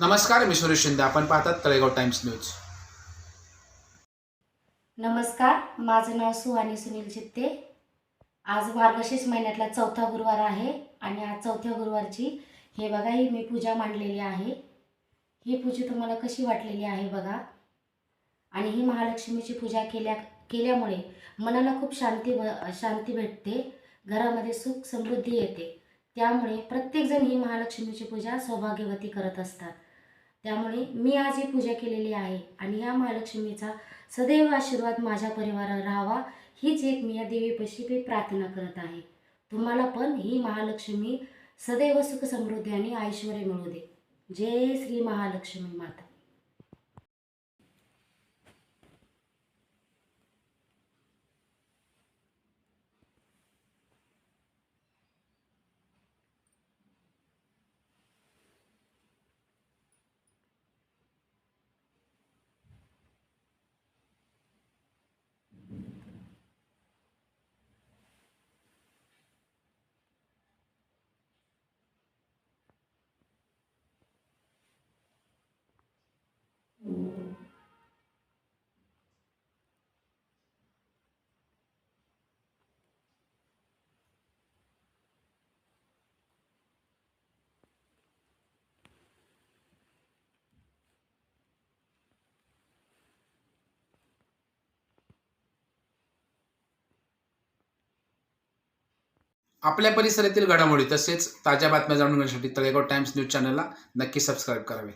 नमस्कार मी सुरेश शिंदे. आपण पाहतात तळेगाव टाइम्स न्यूज. नमस्कार माझं नाव सुहानी सुनील चित्ते. आज मार्गशीर्ष महिन्यातला चौथा गुरुवार आहे आणि आज चौथ्या गुरुवारची हे बघा ही मी पूजा मांडलेली आहे. ही पूजा तुम्हाला कशी वाटलेली आहे बघा. आणि ही महालक्ष्मीची पूजा केल्या केल्यामुळे मनाला खूप शांती शांती भेटते. घरामध्ये सुख समृद्धी येते. त्यामुळे प्रत्येकजण ही महालक्ष्मीची पूजा सौभाग्यवती करत असतात. त्यामुळे मी आज ही पूजा केलेली आहे आणि या महालक्ष्मीचा सदैव आशीर्वाद माझ्या परिवारावर राहावा हीच एक मी या देवीपाशी मी प्रार्थना करत आहे. तुम्हाला पण ही महालक्ष्मी सदैव सुख समृद्धी आणि ऐश्वर मिळू दे. जय श्री महालक्ष्मी माता. आपल्या परिसरातील घडामोडी तसेच ताज्या बातम्या जाणून घेण्यासाठी तळेगाव टाइम्स न्यूज चॅनलला नक्की सबस्क्राईब करावे.